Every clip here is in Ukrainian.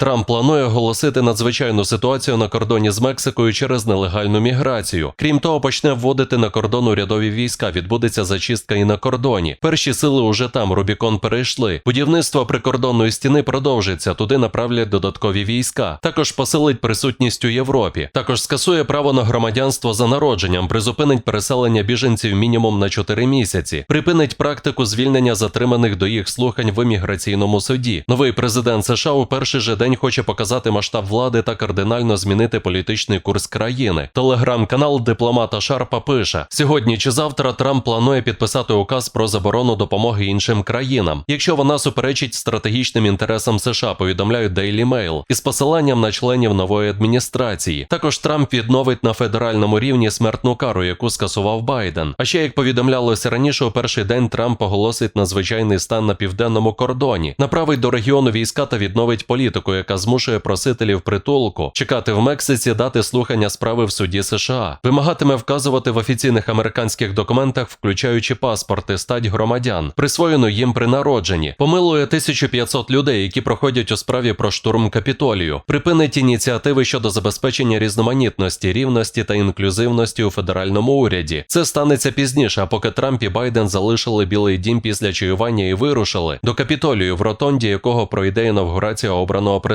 Трамп планує оголосити надзвичайну ситуацію на кордоні з Мексикою через нелегальну міграцію. Крім того, почне вводити на кордон урядові війська. Відбудеться зачистка і на кордоні. Перші сили уже там Рубікон перейшли. Будівництво прикордонної стіни продовжиться. Туди направлять додаткові війська. Також посилить присутність у Європі. Також скасує право на громадянство за народженням, призупинить переселення біженців мінімум на 4 місяці, припинить практику звільнення затриманих до їх слухань в імміграційному суді. Новий президент США у перший же день хоче показати масштаб влади та кардинально змінити політичний курс країни. Телеграм-канал дипломата Шарпа пише: сьогодні чи завтра Трамп планує підписати указ про заборону допомоги іншим країнам, якщо вона суперечить стратегічним інтересам США. Повідомляють Daily Mail із посиланням на членів нової адміністрації. Також Трамп відновить на федеральному рівні смертну кару, яку скасував Байден. А ще як повідомлялося раніше, у перший день Трамп оголосить надзвичайний стан на південному кордоні, направить до регіону війська та відновить політику, яка змушує просителів притулку чекати в Мексиці дати слухання справи в суді США, вимагатиме вказувати в офіційних американських документах, включаючи паспорти, стать громадян, присвоєну їм при народженні, помилує 1500 людей, які проходять у справі про штурм капітолію, припинить ініціативи щодо забезпечення різноманітності, рівності та інклюзивності у федеральному уряді. Це станеться пізніше, а поки Трамп і Байден залишили Білий Дім після чаювання і вирушили до капітолію, в ротонді якого пройде інавгурація обраного президента.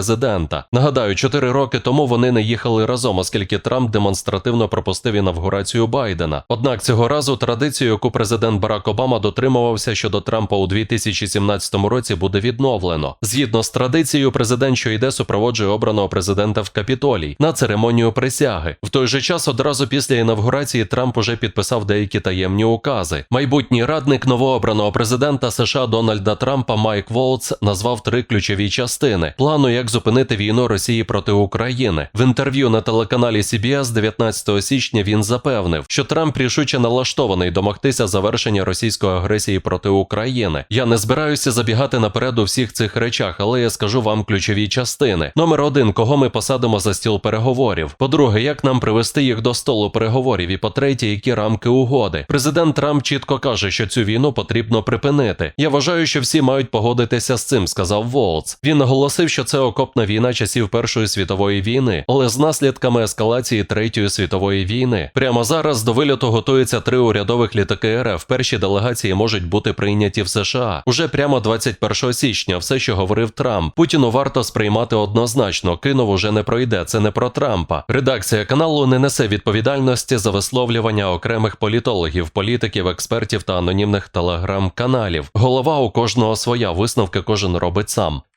Нагадаю, чотири роки тому вони не їхали разом, оскільки Трамп демонстративно пропустив інавгурацію Байдена. Однак цього разу традицію, яку президент Барак Обама дотримувався щодо Трампа у 2017 році, буде відновлено. Згідно з традицією, президент, що йде, супроводжує обраного президента в капітолій на церемонію присяги. В той же час, одразу після інавгурації, Трамп уже підписав деякі таємні укази. Майбутній радник новообраного президента США Дональда Трампа Майк Волц назвав три ключові частини плану, як зупинити війну Росії проти України. В інтерв'ю на телеканалі CBS 19 січня він запевнив, що Трамп рішуче налаштований домогтися завершення російської агресії проти України. Я не збираюся забігати наперед у всіх цих речах, але я скажу вам ключові частини. Номер один, кого ми посадимо за стіл переговорів. По-друге, як нам привести їх до столу переговорів. І по-третє, які рамки угоди. Президент Трамп чітко каже, що цю війну потрібно припинити. Я вважаю, що всі мають погодитися з цим, сказав Волц. Він наголосив, що це окопна війна часів Першої світової війни, але з наслідками ескалації Третьої світової війни. Прямо зараз до вильоту готуються три урядових літаки РФ. Перші делегації можуть бути прийняті в США. Уже прямо 21 січня. Все, що говорив Трамп. Путіну варто сприймати однозначно. Кинув уже не пройде. Це не про Трампа. Редакція каналу не несе відповідальності за висловлювання окремих політологів, політиків, експертів та анонімних телеграм-каналів. Голова у кожного своя висновки кожен робить сам.